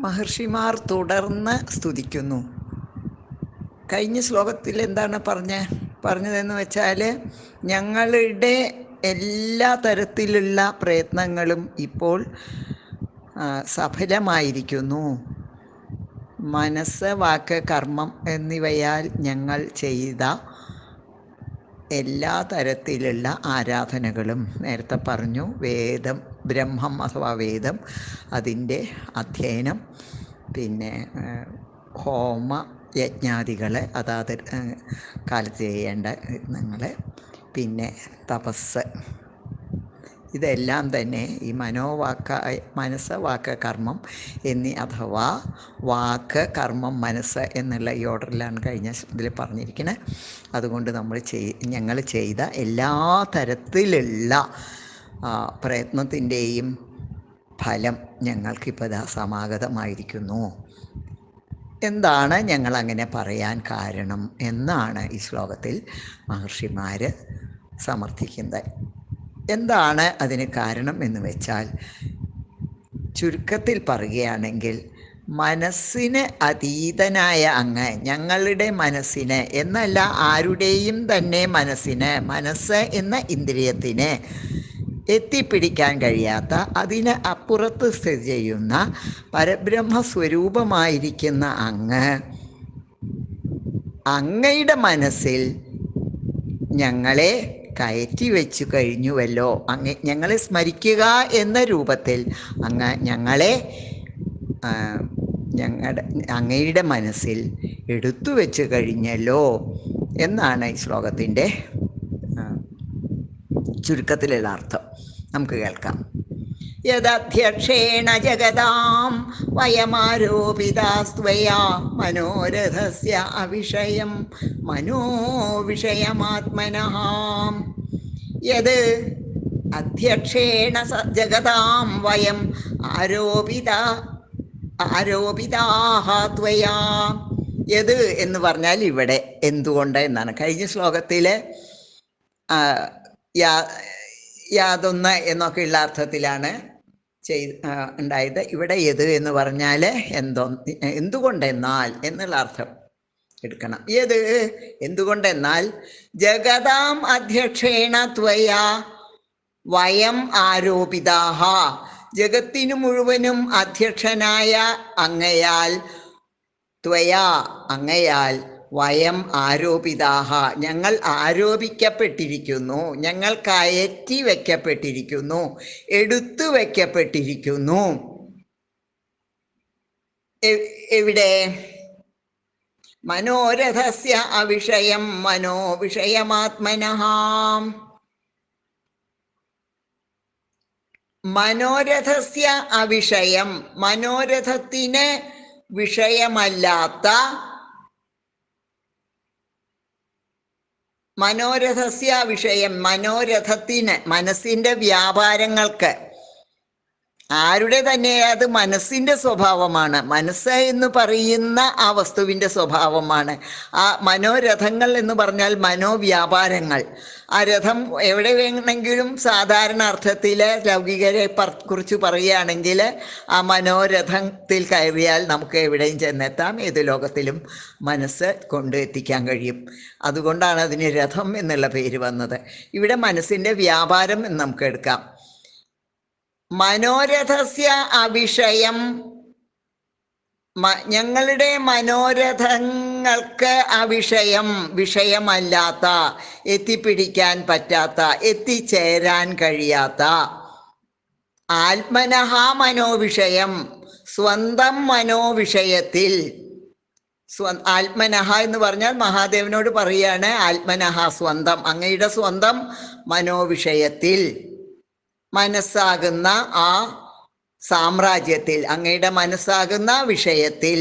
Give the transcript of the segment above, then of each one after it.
മഹർഷിമാർ തുടർന്ന് സ്തുതിക്കുന്നു. കഴിഞ്ഞ ശ്ലോകത്തിൽ എന്താണ് പറഞ്ഞ പറഞ്ഞതെന്ന് വെച്ചാൽ ഞങ്ങളുടെ എല്ലാ തരത്തിലുള്ള പ്രയത്നങ്ങളും ഇപ്പോൾ സഫലമായിരിക്കുന്നു. മനസ്സ് വാക്ക് കർമ്മം എന്നിവയാൽ ഞങ്ങൾ ചെയ്ത എല്ലാ തരത്തിലുള്ള ആരാധനകളും നേരത്തെ പറഞ്ഞു. വേദം ബ്രഹ്മം അഥവാ വേദം അതിന്റെ അധ്യയനം. പിന്നെ ഹോമ യജ്ഞാദികൾ അതാത് കാലത്ത് ചെയ്യേണ്ട നിങ്ങൾ പിന്നെ തപസ് ഇതെല്ലാം തന്നെ ഈ മനോവാക്ക മനസ്സ് വാക്ക് കർമ്മം എന്നീ അഥവാ വാക്ക് കർമ്മം മനസ്സ് എന്നുള്ള ഈ ഓർഡറിലാണ് കഴിഞ്ഞ ഇതിൽ പറഞ്ഞിരിക്കുന്നത് അതുകൊണ്ട് നമ്മൾ ചെയ് ഞങ്ങൾ ചെയ്ത എല്ലാ തരത്തിലുള്ള പ്രയത്നത്തിന്റെയും ഫലം ഞങ്ങൾക്കിപ്പോൾ ഇതാ സമാഗതമായിരിക്കുന്നു. എന്താണ് ഞങ്ങൾ അങ്ങനെ പറയാൻ കാരണം എന്നാണ് ഈ ശ്ലോകത്തിൽ മഹർഷിമാർ സമർത്ഥിക്കുന്നത്. എന്താണ് അതിന് കാരണം എന്ന് വെച്ചാൽ ചുരുക്കത്തിൽ പറയുകയാണെങ്കിൽ മനസ്സിന് അതീതനായ അങ്ങ് ഞങ്ങളുടെ മനസ്സിന് എന്നല്ല ആരുടെയും തന്നെ മനസ്സിന് മനസ്സ് എന്ന ഇന്ദ്രിയത്തിന് എത്തിപ്പിടിക്കാൻ കഴിയാത്ത അതിന് അപ്പുറത്ത് സ്ഥിതി ചെയ്യുന്ന പരബ്രഹ്മ സ്വരൂപമായിരിക്കുന്ന അങ്ങ്. അങ്ങയുടെ മനസ്സിൽ ഞങ്ങളെ കയറ്റി വെച്ചു കഴിഞ്ഞുവല്ലോ. അങ്ങ് ഞങ്ങളെ സ്മരിക്കുക എന്ന രൂപത്തിൽ അങ്ങ് ഞങ്ങളെ ഞങ്ങളുടെ അങ്ങയുടെ മനസ്സിൽ എടുത്തു വെച്ച് കഴിഞ്ഞല്ലോ എന്നാണ് ഈ ശ്ലോകത്തിന്റെ ചുരുക്കത്തിലുള്ള അർത്ഥം. നമുക്ക് കേൾക്കാം. യദധ്യക്ഷേണ ജഗതാം വയമാരോപിതാസ്ത്വയാ മനോരഥസ്യ അവിഷയം മനോവിഷയമാത്മനഃ യത് അധ്യക്ഷേണ ജഗതാം വയം ആരോപിത ആരോപിതാഹ ത്വയാ. യത് എന്ന് പറഞ്ഞാൽ ഇവിടെ എന്തുകൊണ്ട് എന്നാണ്. കഴിഞ്ഞ ശ്ലോകത്തിൽ യാതൊന്ന് എന്നൊക്കെയുള്ള അർത്ഥത്തിലാണ് ചെയ്ത് ഉണ്ടായത്. ഇവിടെ എത് എന്ന് പറഞ്ഞാൽ എന്തോ എന്തുകൊണ്ടെന്നാൽ എന്നുള്ള അർത്ഥം എടുക്കണം. ഏത്? എന്തുകൊണ്ടെന്നാൽ ജഗതാം അധ്യക്ഷേണ ത്വയാ വയം ആരോപിതാഹ. ജഗത്തിനു മുഴുവനും അധ്യക്ഷനായ അങ്ങയാൽ ത്വയാ അങ്ങയാൽ വയം ആരോപിതാഹ. ഞങ്ങൾ ആരോപിക്കപ്പെട്ടിരിക്കുന്നു. ഞങ്ങൾ കയറ്റി വയ്ക്കപ്പെട്ടിരിക്കുന്നു എടുത്തു വയ്ക്കപ്പെട്ടിരിക്കുന്നു എവിടെ? മനോരഥസ്യ അവിഷയം മനോവിഷയമാത്മനഹാം മനോരഥസ്യ അവിഷയം മനോരഥത്തിന് വിഷയമല്ലാത്ത മനോരഥസ്യ വിഷയം മനോരഥത്തിന് മനസ്സിന്റെ വ്യാപാരങ്ങൾക്ക് ആരുടെ തന്നെ അത് മനസ്സിന്റെ സ്വഭാവമാണ്. മനസ്സ് എന്ന് പറയുന്ന ആ വസ്തുവിന്റെ സ്വഭാവമാണ്. ആ മനോരഥങ്ങൾ എന്ന് പറഞ്ഞാൽ മനോവ്യാപാരങ്ങൾ. ആ രഥം എവിടെ വേണമെങ്കിലും സാധാരണ അർത്ഥത്തിൽ ലൗകികരെ കുറിച്ച് പറയുകയാണെങ്കിൽ ആ മനോരഥത്തിൽ കയറിയാൽ നമുക്ക് എവിടെയും ചെന്നെത്താം ഏത് ലോകത്തിലും മനസ്സ് കൊണ്ട് എത്തിക്കാൻ കഴിയും. അതുകൊണ്ടാണ് അതിന് രഥം എന്നുള്ള പേര് വന്നത്. ഇവിടെ മനസ്സിന്റെ വ്യാപാരം എന്ന് നമുക്ക് എടുക്കാം. മനോരഥസ്യ അവിഷയം ഞങ്ങളുടെ മനോരഥങ്ങൾക്ക് അവിഷയം വിഷയമല്ലാത്ത എത്തിപ്പിടിക്കാൻ പറ്റാത്ത എത്തിച്ചേരാൻ കഴിയാത്ത. ആത്മനഹ മനോവിഷയം സ്വന്തം മനോവിഷയത്തിൽ. സ്വ ആത്മനഹ എന്ന് പറഞ്ഞാൽ മഹാദേവനോട് പറയാണ് ആത്മനഹ സ്വന്തം അങ്ങയുടെ സ്വന്തം മനോവിഷയത്തിൽ. മനസ്സാകുന്ന ആ സാമ്രാജ്യത്തിൽ അങ്ങയുടെ മനസ്സാകുന്ന വിഷയത്തിൽ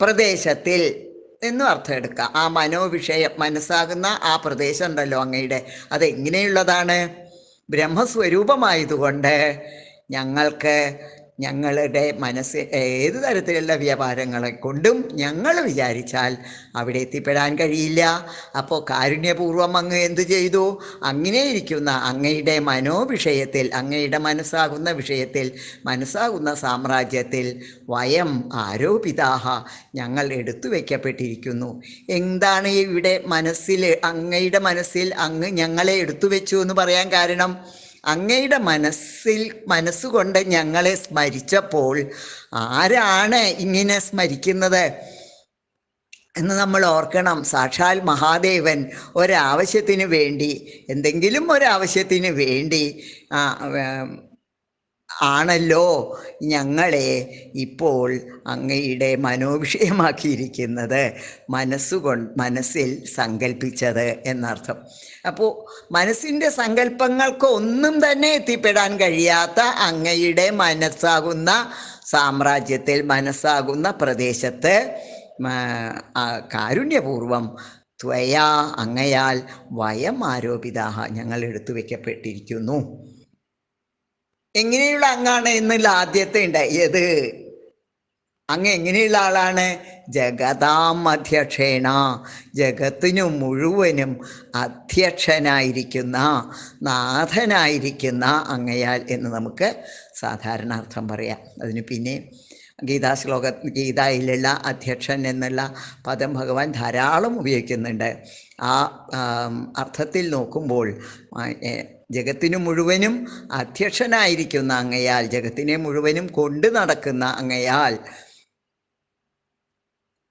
പ്രദേശത്തിൽ എന്നും അർത്ഥം എടുക്കുക ആ മനോവിഷയം മനസ്സാകുന്ന ആ പ്രദേശം ഉണ്ടല്ലോ അങ്ങയുടെ. അതെങ്ങനെയുള്ളതാണ്? ബ്രഹ്മസ്വരൂപമായതുകൊണ്ട് ഞങ്ങൾക്ക് ഞങ്ങളുടെ മനസ്സ് ഏത് തരത്തിലുള്ള വ്യാപാരങ്ങളെ കൊണ്ടും ഞങ്ങൾ വിചാരിച്ചാൽ അവിടെ എത്തിപ്പെടാൻ കഴിയില്ല. അപ്പോൾ കാരുണ്യപൂർവം അങ്ങ് എന്തു ചെയ്തു? അങ്ങനെ ഇരിക്കുന്ന അങ്ങയുടെ മനോവിഷയത്തിൽ അങ്ങയുടെ മനസ്സാകുന്ന വിഷയത്തിൽ മനസ്സാകുന്ന സാമ്രാജ്യത്തിൽ വയം ആരോപിതാഹ ഞങ്ങൾ എടുത്തു വയ്ക്കപ്പെട്ടിരിക്കുന്നു എന്താണ് ഇവിടെ മനസ്സിൽ അങ്ങയുടെ മനസ്സിൽ അങ്ങ് ഞങ്ങളെ എടുത്തു വെച്ചു എന്ന് പറയാൻ കാരണം? അങ്ങയുടെ മനസ്സിൽ മനസ്സുകൊണ്ട് ഞങ്ങളെ സ്മരിച്ചപ്പോൾ ആരാണ് ഇങ്ങനെ സ്മരിക്കുന്നത് എന്ന് നമ്മൾ ഓർക്കണം. സാക്ഷാൽ മഹാദേവൻ ഒരാവശ്യത്തിന് വേണ്ടി എന്തെങ്കിലും ഒരാവശ്യത്തിന് വേണ്ടി ആണല്ലോ ഞങ്ങളെ ഇപ്പോൾ അങ്ങയുടെ മനോവിഷയമാക്കിയിരിക്കുന്നത് മനസ്സുകൊണ്ട് മനസ്സിൽ സങ്കല്പിച്ചത് എന്നർത്ഥം. അപ്പോൾ മനസ്സിന്റെ സങ്കല്പങ്ങൾക്ക് ഒന്നും തന്നെ എത്തിപ്പെടാൻ കഴിയാത്ത അങ്ങയുടെ മനസ്സാകുന്ന സാമ്രാജ്യത്തിൽ മനസ്സാകുന്ന പ്രദേശത്ത് കാരുണ്യപൂർവം ത്വയാ അങ്ങയാൽ വയം ആരോപിതാഹ ഞങ്ങൾ എടുത്തു വയ്ക്കപ്പെട്ടിരിക്കുന്നു എങ്ങനെയുള്ള അങ്ങാണ് എന്നുള്ള ആദ്യത്തെ ഉണ്ടായത്? അങ്ങ് എങ്ങനെയുള്ള ആളാണ്? ജഗതാം അധ്യക്ഷേണ ജഗത്തിനു മുഴുവനും അധ്യക്ഷനായിരിക്കുന്ന നാഥനായിരിക്കുന്ന അങ്ങയാൽ എന്ന് നമുക്ക് സാധാരണ അർത്ഥം പറയാം. അതിന് പിന്നെ ഗീതാ ശ്ലോക ഗീതയിലുള്ള അധ്യക്ഷൻ എന്നുള്ള പദം ഭഗവാൻ ധാരാളം ഉപയോഗിക്കുന്നുണ്ട്. ആ അർത്ഥത്തിൽ നോക്കുമ്പോൾ ജഗത്തിനു മുഴുവനും അധ്യക്ഷനായിരിക്കുന്ന അങ്ങയാൽ ജഗത്തിനെ മുഴുവനും കൊണ്ടു നടക്കുന്ന അങ്ങയാൽ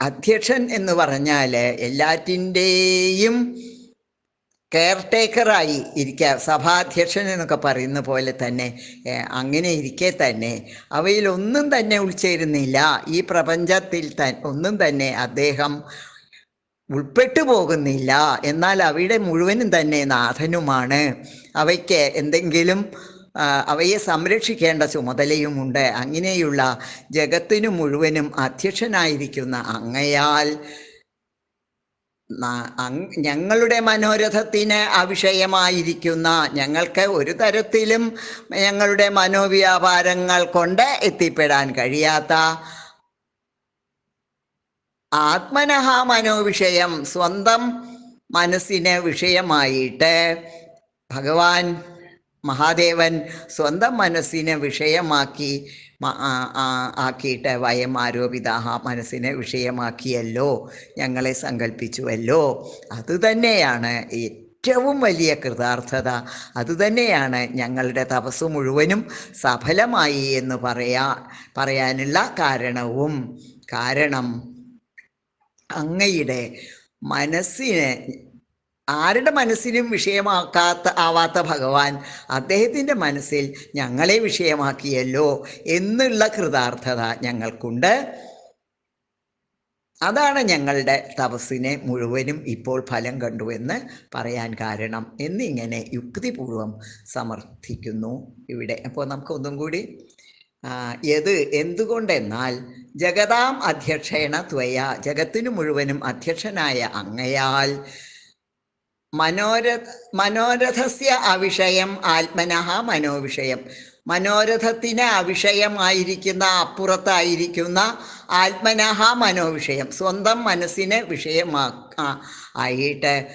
അധ്യക്ഷൻ എന്ന് പറഞ്ഞാൽ എല്ലാറ്റിന്റെയും കെയർ ടേക്കറായി ഇരിക്കുക സഭാധ്യക്ഷൻ എന്നൊക്കെ പറയുന്ന പോലെ തന്നെ അങ്ങനെ ഇരിക്കെ തന്നെ. അവയിലൊന്നും തന്നെ ഉൾച്ചേരുന്നില്ല. ഈ പ്രപഞ്ചത്തിൽ ത ഒന്നും തന്നെ അദ്ദേഹം ഉൾപ്പെട്ടു പോകുന്നില്ല. എന്നാൽ അവയുടെ മുഴുവനും തന്നെ നാഥനുമാണ്. അവയ്ക്ക് എന്തെങ്കിലും അവയെ സംരക്ഷിക്കേണ്ട ചുമതലയുമുണ്ട്. അങ്ങനെയുള്ള ജഗത്തിനു മുഴുവനും അധ്യക്ഷനായിരിക്കുന്ന അങ്ങയാൽ ഞങ്ങളുടെ മനോരഥത്തിന് അവിഷയമായിരിക്കുന്ന ഞങ്ങൾക്ക് ഒരു തരത്തിലും ഞങ്ങളുടെ മനോവ്യാപാരങ്ങൾ കൊണ്ട് എത്തിപ്പെടാൻ കഴിയാത്ത ആത്മനഹ മനോവിഷയം സ്വന്തം മനസ്സിന് വിഷയമായിട്ട് ഭഗവാൻ മഹാദേവൻ സ്വന്തം മനസ്സിനെ വിഷയമാക്കി ആക്കിയിട്ട് വയം ആരോപിതാഹ മനസ്സിനെ വിഷയമാക്കിയല്ലോ ഞങ്ങളെ സങ്കല്പിച്ചുവല്ലോ അതുതന്നെയാണ് ഏറ്റവും വലിയ കൃതാർത്ഥത. അതുതന്നെയാണ് ഞങ്ങളുടെ തപസ് മുഴുവനും സഫലമായി എന്ന് പറയാ പറയാനുള്ള കാരണവും. കാരണം അങ്ങയുടെ മനസ്സിനെ ആരുടെ മനസ്സിനും വിഷയമാക്കാത്ത ആവാത്ത ഭഗവാൻ അദ്ദേഹത്തിന്റെ മനസ്സിൽ ഞങ്ങളെ വിഷയമാക്കിയല്ലോ എന്നുള്ള കൃതാർത്ഥത ഞങ്ങൾക്കുണ്ട്. അതാണ് ഞങ്ങളുടെ തപസ്സിനെ മുഴുവനും ഇപ്പോൾ ഫലം കണ്ടു എന്ന് പറയാൻ കാരണം എന്നിങ്ങനെ യുക്തിപൂർവം സമർത്ഥിക്കുന്നു ഇവിടെ. അപ്പോൾ നമുക്ക് ഒന്നും കൂടി എത് എന്തുകൊണ്ടെന്നാൽ ജഗതാം അധ്യക്ഷേണ ത്വയ ജഗത്തിനു മുഴുവനും അധ്യക്ഷനായ അങ്ങയാൽ മനോരഥ മനോരഥസ്യ അവിഷയം ആത്മനഃ മനോവിഷയം. മനോരഥത്തിന് അവിഷയമായിരിക്കുന്ന അപ്പുറത്തായിരിക്കുന്ന ആത്മനഹ മനോവിഷയം. സ്വന്തം മനസ്സിനെ വിഷയമാ ആയിട്ട്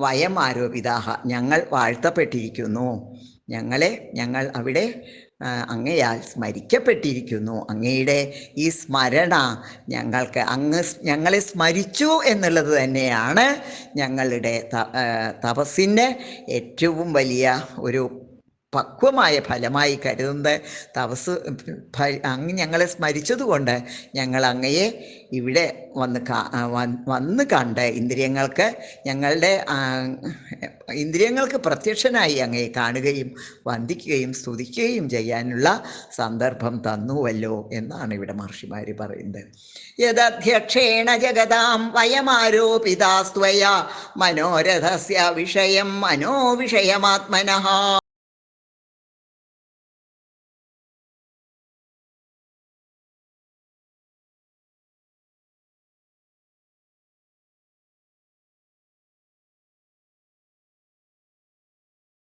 വയം ആരോപിതാഹ ഞങ്ങൾ വാഴ്ത്തപ്പെട്ടിരിക്കുന്നു. ഞങ്ങളെ ഞങ്ങൾ അവിടെ അങ്ങയാൽ സ്മരിക്കപ്പെട്ടിരിക്കുന്നു. അങ്ങയുടെ ഈ സ്മരണ ഞങ്ങൾക്ക് അങ്ങ് ഞങ്ങളെ സ്മരിച്ചു എന്നുള്ളത് തന്നെയാണ് ഞങ്ങളുടെ തപസ്സിന്റെ ഏറ്റവും വലിയ ഒരു പക്വമായ ഫലമായി കരുതുന്നത് തപസ് അങ്ങ് ഞങ്ങളെ സ്മരിച്ചതുകൊണ്ട് ഞങ്ങൾ അങ്ങയെ ഇവിടെ വന്ന് വന്ന് കണ്ട് ഇന്ദ്രിയങ്ങൾക്ക് ഞങ്ങളുടെ ഇന്ദ്രിയങ്ങൾക്ക് പ്രത്യക്ഷനായി അങ്ങയെ കാണുകയും വന്ദിക്കുകയും സ്തുതിക്കുകയും ചെയ്യാനുള്ള സന്ദർഭം തന്നുവല്ലോ എന്നാണ് ഇവിടെ മഹർഷിമാർ പറയുന്നത്. യദധ്യക്ഷേണ ജഗതാം വയമാരോപിതാസ്ത്വയ മനോരഥസ്യ വിഷയം മനോവിഷയമാത്മനഃ